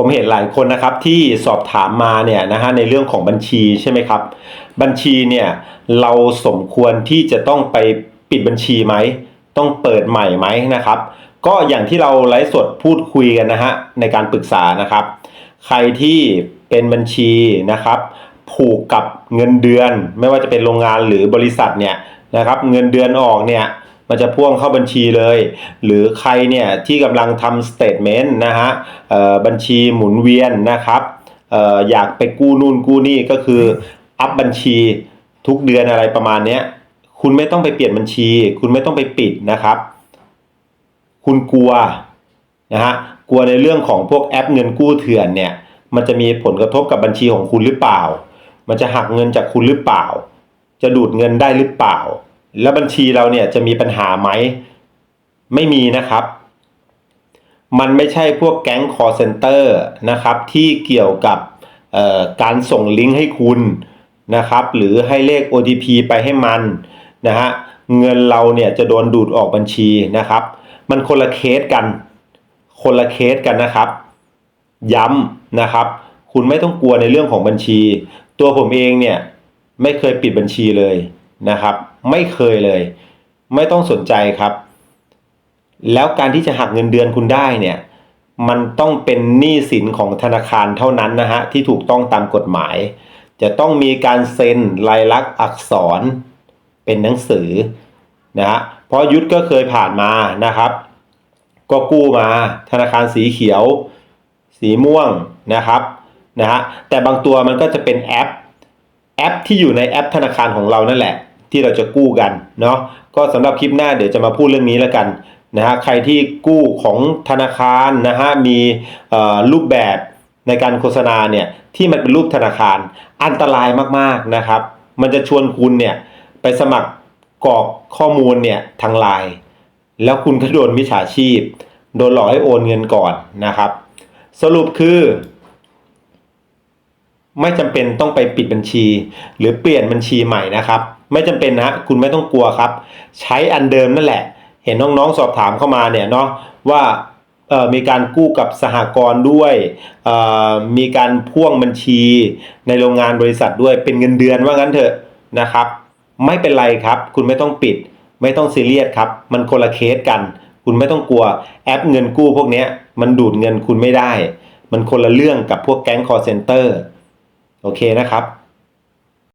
ผมเห็นหลายคนนะครับที่สอบถามมาเนี่ยนะฮะในเรื่องของบัญชีใช่ไหมครับ บัญชีเนี่ยเราสมควรที่จะต้องไปปิดบัญชีไหม ต้องเปิดใหม่ไหมนะครับ ก็อย่างที่เราไลฟ์สดพูดคุยกันนะฮะในการปรึกษานะครับ ใครที่เป็นบัญชีนะครับ ผูกกับเงินเดือน ไม่ว่าจะเป็นโรงงานหรือบริษัทเนี่ยนะครับ เงินเดือนออกเนี่ย มันจะพ่วงเข้าบัญชีเลย หรือใครเนี่ยที่กำลังทำสเตทเมนต์นะฮะบัญชีหมุนเวียนนะครับเอ่ออยากไปกู้นู่นกู้นี่ก็คืออัพบัญชีทุกเดือนอะไรประมาณเนี้ยคุณไม่ต้องไปเปลี่ยนบัญชี คุณไม่ต้องไปปิดนะครับ คุณกลัวนะฮะกลัวในเรื่องของพวกแอปเงินกู้เถื่อนเนี่ย มันจะมีผลกระทบกับบัญชีของคุณหรือเปล่า มันจะหักเงินจากคุณหรือเปล่า จะดูดเงินได้หรือเปล่า แล้วบัญชีเราเนี่ยจะมีปัญหาไหม ไม่มีนะครับ มันไม่ใช่พวกแก๊งคอร์เซนเตอร์นะครับ ที่เกี่ยวกับการส่งลิงก์ให้คุณนะครับ หรือให้เลข OTP ไปให้มันนะฮะเงินเราเนี่ยจะโดนดูดออกบัญชีนะครับ มันคนละเคสกัน คนละเคสกันนะครับ ย้ำนะครับ คุณไม่ต้องกลัวในเรื่องของบัญชี ตัวผมเองเนี่ยไม่เคยปิดบัญชีเลย นะครับ ไม่เคยเลย ไม่ต้องสนใจครับ แล้วการที่จะหักเงินเดือนคุณได้เนี่ย มันต้องเป็นหนี้สินของธนาคารเท่านั้นนะฮะที่ถูกต้องตามกฎหมาย จะต้องมีการเซ็นลายลักษณ์อักษร เป็นหนังสือนะฮะเพราะยุทธก็เคยผ่านมานะครับ ก็กู้มาธนาคารสีเขียว สีม่วงนะครับนะฮะแต่บางตัวมันก็จะเป็นแอปแอปที่อยู่ในแอปธนาคารของเรานั่นแหละ ที่เราจะกู้กันเนาะก็สำหรับคลิปหน้าเดี๋ยวจะมาพูดเรื่องนี้แล้วกันนะฮะใครที่กู้ของธนาคารนะฮะมีรูปแบบในการโฆษณาเนี่ยที่มันเป็นรูปธนาคารอันตรายมากๆนะครับ มันจะชวนคุณเนี่ยไปสมัครกรอกข้อมูลเนี่ยทางไลน์แล้วคุณก็โดนมิจฉาชีพ โดนหลอกให้โอนเงินก่อนนะครับ สรุปคือ ไม่จำเป็นต้องไปปิดบัญชี หรือเปลี่ยนบัญชีใหม่นะครับ ไม่จำเป็นนะคุณไม่ต้องกลัวครับ ใช้อันเดิมนั่นแหละ เห็นน้องๆสอบถามเข้ามาเนี่ยเนาะว่ามีการกู้กับสหกรณ์ด้วย มีการพ่วงบัญชีในโรงงานบริษัทด้วยเป็นเงินเดือนว่างั้นเถอะนะครับ ไม่เป็นไรครับ คุณไม่ต้องปิด ไม่ต้องซีเรียสครับ มันคนละเคสกัน คุณไม่ต้องกลัวแอปเงินกู้พวกนี้มันดูดเงินคุณไม่ได้ มันคนละเรื่องกับพวกแก๊งคอร์เซนเตอร์โอเคนะครับ